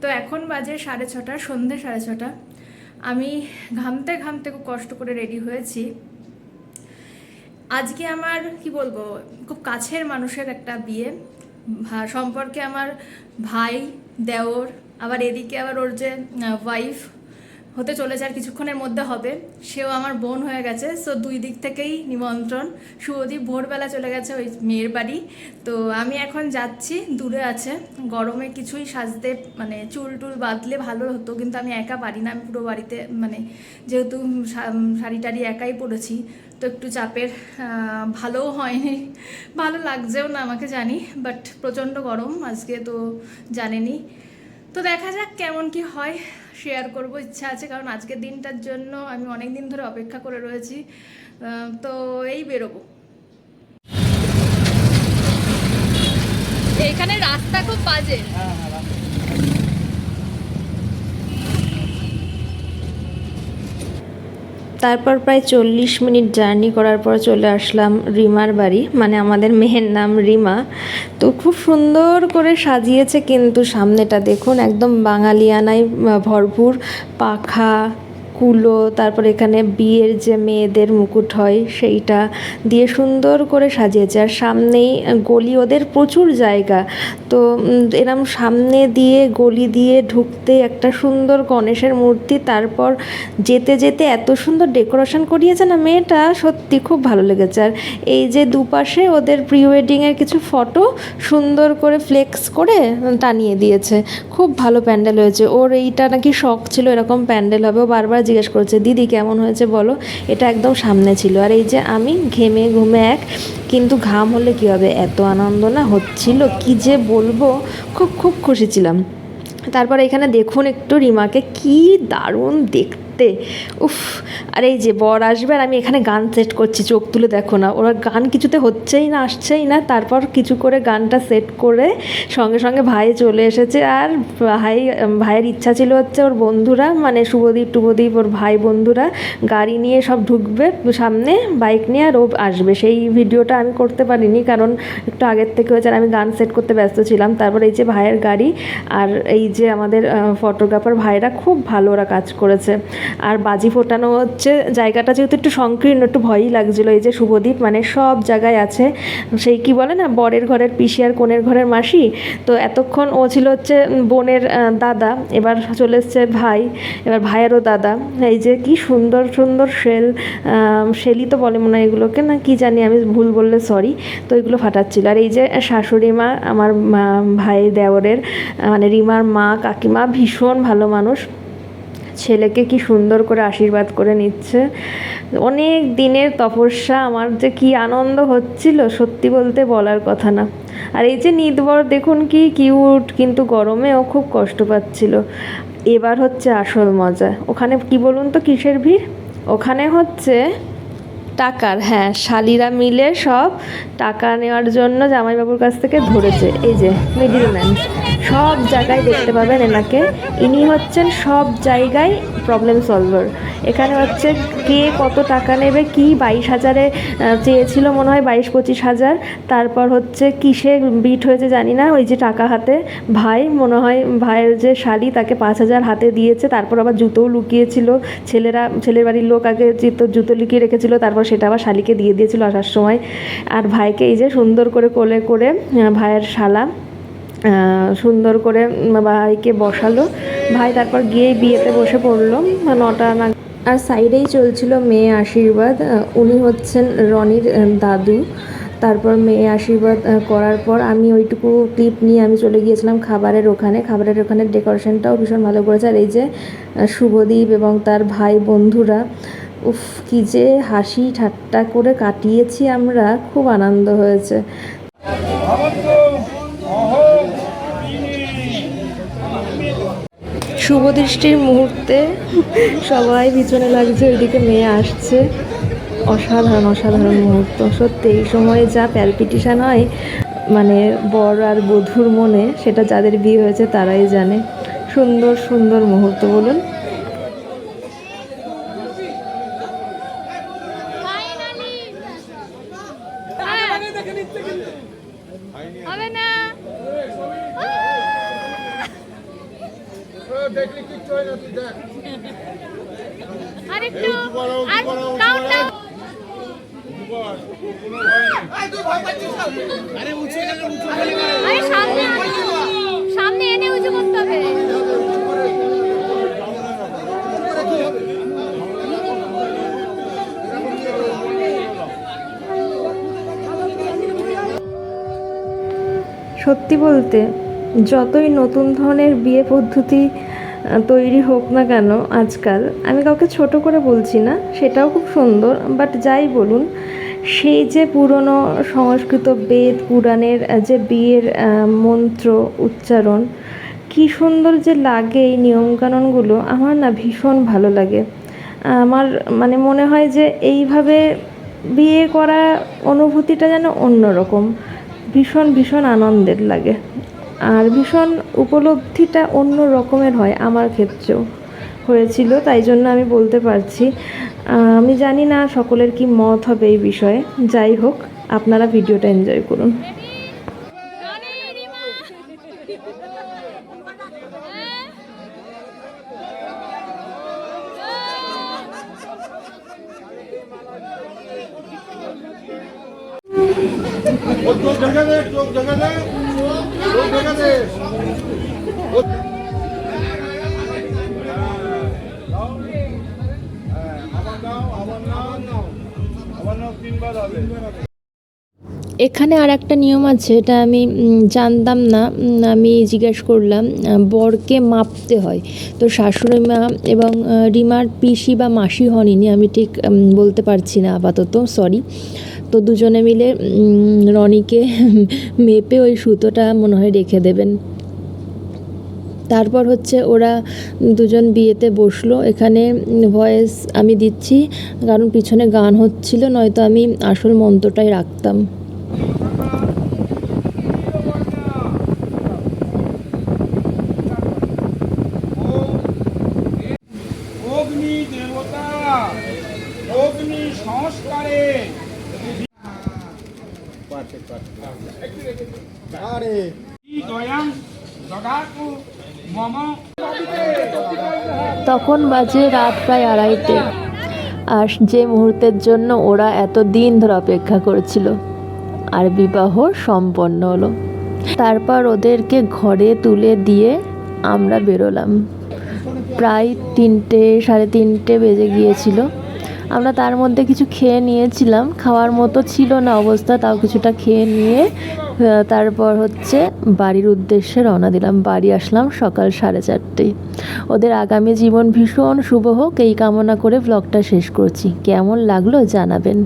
তো এখন বাজে সাড়ে ছটা, সন্ধে সাড়ে ছটা। আমি ঘামতে ঘামতে খুব কষ্ট করে রেডি হয়েছি। আজকে আমার, কি বলব, খুব কাছের মানুষের একটা বিয়ে। সম্পর্কে আমার ভাই, দেওর, আবার এদিকে আবার ওর যে ওয়াইফ হতে চলেছে আর কিছুক্ষণের মধ্যে হবে। সেও আমার বোন হয়ে গেছে। সো দুই দিক থেকেই নিমন্ত্রণ। শুভদীপ ভোরবেলা চলে গেছে ওই মেয়ের বাড়ি। তো আমি এখন যাচ্ছি, দূরে আছে। গরমে কিছুই সাজতে মানে চুল টুল বাঁধলে ভালো হতো, কিন্তু আমি একা পারি না। আমি পুরো বাড়িতে মানে যেহেতু শাড়ি টাড়ি একাই পরেছি, তো একটু চাপের ভালোও হয়নি। ভালো লাগছেও না আমাকে জানি বাট প্রচণ্ড গরম। আজকে তো জানেনি। তো দেখা যাক কেমন কি হয়। শেয়ার করব ইচ্ছা আছে কারণ আজকের দিনটার জন্য আমি অনেক দিন ধরে অপেক্ষা করে রয়েছি তো এই বেরোবো। এখানে রাস্তা খুব বাজে। তারপর প্রায় চল্লিশ মিনিট জার্নি করার পর চলে আসলাম রিমার বাড়ি মানে আমাদের মেয়ের নাম রিমা। তো খুব সুন্দর করে সাজিয়েছে কিন্তু সামনেটা, দেখুন, একদম বাঙালিয়ানায় ভরপুর পাখা কুলো, তারপর এখানে বিয়ের যে মেয়েদের মুকুট হয়, সেইটা দিয়ে সুন্দর করে সাজিয়েছে। আর সামনেই গলি, ওদের প্রচুর জায়গা। তো এরম সামনে দিয়ে, গলি দিয়ে ঢুকতে একটা সুন্দর গণেশের মূর্তি, তারপর যেতে যেতে এত সুন্দর ডেকোরেশন করিয়েছে না মেয়েটা, সত্যি খুব ভালো লেগেছে। আর এই যে দুপাশে ওদের প্রি ওয়েডিংয়ের কিছু ফটো, সুন্দর করে ফ্লেক্স করে টানিয়ে দিয়েছে। খুব ভালো প্যান্ডেল হয়েছে। ওর এইটা নাকি শখ ছিল, এরকম প্যান্ডেল হবে। ও বারবার জিজ্ঞেস করছে, দিদি, কেমন হয়েছে বলো? এটা একদম সামনে ছিল। আর এই যে আমি ঘেমে ঘুমে এক, কিন্তু ঘাম হলে কী হবে? এত আনন্দ না? হচ্ছিল। কি যে বলব? খুব খুব খুশি ছিলাম। তারপর এখানে দেখুন একটু রিমাকে, কি দারুণ দেখতে। উফ, আর এই যে বর আসবে আর আমি এখানে গান সেট করছি, চোখ তুলে দেখো না। ওরা গান কিছুতে হচ্ছেই না, আসছেই না। তারপর কিছু করে গানটা সেট করে সঙ্গে সঙ্গে ভাই চলে এসেছে। আর ভাই, ভাইয়ের ইচ্ছা ছিল হচ্ছে ওর বন্ধুরা মানে শুভদীপ, টুভদীপ, ওর ভাই বন্ধুরা গাড়ি নিয়ে সব ঢুকবে সামনে বাইক নিয়ে আর ও আসবে। সেই ভিডিওটা আমি করতে পারিনি কারণ একটু আগের থেকে হয়েছে আর আমি গান সেট করতে ব্যস্ত ছিলাম। তারপর এই যে ভাইয়ের গাড়ি আর এই যে আমাদের ফটোগ্রাফার ভাইরা খুব ভালো ওরা কাজ করেছে। আর বাজি ফোটানো হচ্ছে। জায়গাটা যেহেতু একটু সংকীর্ণ, একটু ভয়ই লাগছিল। এই যে শুভদীপ মানে সব জায়গায় আছে। সেই কি বলে না, বরের ঘরের পিসি আর কোণের ঘরের মাসি। তো এতক্ষণ ও ছিল হচ্ছে বোনের দাদা। এবার চলে এসছে ভাই, এবার ভাইয়েরও দাদা। এই যে কি সুন্দর সুন্দর শেল শেলই তো বলে মনে হয় এগুলোকে না, কি জানি আমি ভুল বললে সরি তো এগুলো ফাটাচ্ছিল। আর এই যে শাশুড়ি মা, আমার ভাই দেওরের মানে রিমার মা, কাকিমা ভীষণ ভালো মানুষ। ছেলেকে কি সুন্দর করে আশীর্বাদ করে নিচ্ছে। অনেক দিনের তপস্যা, আমার যে কি আনন্দ হচ্ছিল সত্যি বলতে বলার কথা না। আর এই যে নিদবর, দেখুন কি কিউট কিন্তু গরমেও খুব কষ্ট পাচ্ছিল। এবার হচ্ছে আসল মজা। ওখানে কি বলুন তো কিসের ভিড়? ওখানে হচ্ছে টাকার হ্যাঁ শালিরা মিলে সব টাকা নেওয়ার জন্য জামাইবাবুর কাছ থেকে ধরেছে। এই যে মিডিল ম্যান সব জায়গায় দেখতে পাবেন এনাকে। ইনি হচ্ছেন সব জায়গায় প্রবলেম সলভার এখানে হচ্ছে কে কত টাকা নেবে, কি বাইশ হাজারে চেয়েছিল মনে হয় বাইশ পঁচিশ হাজার। তারপর হচ্ছে কিসে বিট হয়েছে জানি না, ওই যে টাকা হাতে। ভাই মনে হয়, ভাইয়ের যে শালি তাকে পাঁচ হাজার হাতে দিয়েছে, তারপর আবার জুতোও লুকিয়েছিল। ছেলেরা, ছেলের বাড়ির লোক আগে জুতো জুতো লুকিয়ে রেখেছিল, তারপর সেটা আবার শালিকে দিয়ে দিয়েছিল আসার সময়। আর ভাইকে এই যে সুন্দর করে কোলে করে ভাইয়ের শালা সুন্দর করে ভাইকে বসালো। ভাই তারপর গিয়ে বিয়েতে বসে পড়ল, নটা না আর সাইডেই চলছিল মেয়ে আশীর্বাদ উনি হচ্ছেন রনির দাদু। তারপর মেয়ে আশীর্বাদ করার পর আমি ওইটুকু ক্লিপ নিয়ে আমি চলে গিয়েছিলাম খাবারের ওখানে। খাবারের ওখানে ডেকোরেশনটাও ভীষণ ভালো করেছে। আর এই যে শুভদীপ এবং তার ভাই বন্ধুরা, উফ, কি যে হাসি ঠাট্টা করে কাটিয়েছি আমরা। খুব আনন্দ হয়েছে। শুভদৃষ্টির মুহূর্তে সবাই পিছনে লাগছে ওইদিকে মেয়ে আসছে। অসাধারণ অসাধারণ মুহূর্ত। সত্যি এই সময়ে যা প্যালপিটিশান হয় মানে বর আর বধূর মনে সেটা যাদের বিয়ে হয়েছে তারাই জানে। সুন্দর সুন্দর মুহূর্ত বলুন। হবে না। দেখলি কিচ্ছু হয় না তুই দেখ। আর একটু উঁচু উঁচু আর উঁচু আরে সামনে সামনে এনে উঁচু করতে হবে। সত্যি বলতে যতই নতুন ধরনের বিয়ে পদ্ধতি তৈরি হোক না কেন আজকাল, আমি কাউকে ছোট করে বলছি না, সেটাও খুব সুন্দর বাট যাই বলুন, সেই যে পুরনো সংস্কৃত বেদ, পুরাণের যে বিয়ের মন্ত্র, উচ্চারণ, কী সুন্দর যে লাগে এই নিয়মকানুনগুলো, আমার না ভীষণ ভালো লাগে। আমার মানে মনে হয় যে এইভাবে বিয়ে করা অনুভূতিটা যেন অন্যরকম, ভীষণ ভীষণ আনন্দের লাগে। আর ভীষণ উপলব্ধিটা অন্য রকমের হয় আমার ক্ষেত্রেও হয়েছিল তাই জন্য আমি বলতে পারছি। আমি জানি না সকলের কি মত হবে এই বিষয়ে। যাই হোক আপনারা ভিডিওটা এনজয় করুন। রনি, রিমা। এখানে আর একটা নিয়ম আছে, এটা আমি জানতাম না আমি জিজ্ঞেস করলাম বরকে মাপতে হয়। তো শাশুড়ি মা এবং রিমার পিসি বা মাসি হননি, আমি ঠিক বলতে পারছি না আপাতত সরি তো দুজনে মিলে রনিকে মেপে ওই সুতোটা মনে হয় রেখে দেবেন। তারপর হচ্ছে ওরা দুজন বিয়েতে বসল। এখানে ভয়েস আমি দিচ্ছি, কারণ পিছনে গান হচ্ছিল, নয়তো আমি আসল মন্ত্রটাই রাখতাম। অগ্নি দেবতা, অগ্নি সংস্কারে আরে তখন বাজে রাত প্রায় আড়াইটে। আর যে মুহূর্তের জন্য ওরা এত দিন ধরে অপেক্ষা করেছিল। আর বিবাহ সম্পন্ন হলো। তারপর ওদেরকে ঘরে তুলে দিয়ে আমরা বেরোলাম। প্রায় তিনটে, সাড়ে তিনটে বেজে গিয়েছিল। আমরা তার মধ্যে কিছু খেয়ে নিয়েছিলাম। খাওয়ার মতো ছিল না অবস্থা, তাও কিছুটা খেয়ে নিয়ে তারপর হচ্ছে বাড়ির উদ্দেশ্যে রওনা দিলাম। বাড়ি আসলাম সকাল সাড়ে চারটেই ওদের আগামী জীবন ভীষণ শুভ হোক, এই কামনা করে ব্লগটা শেষ করছি। কেমন লাগল জানাবেন।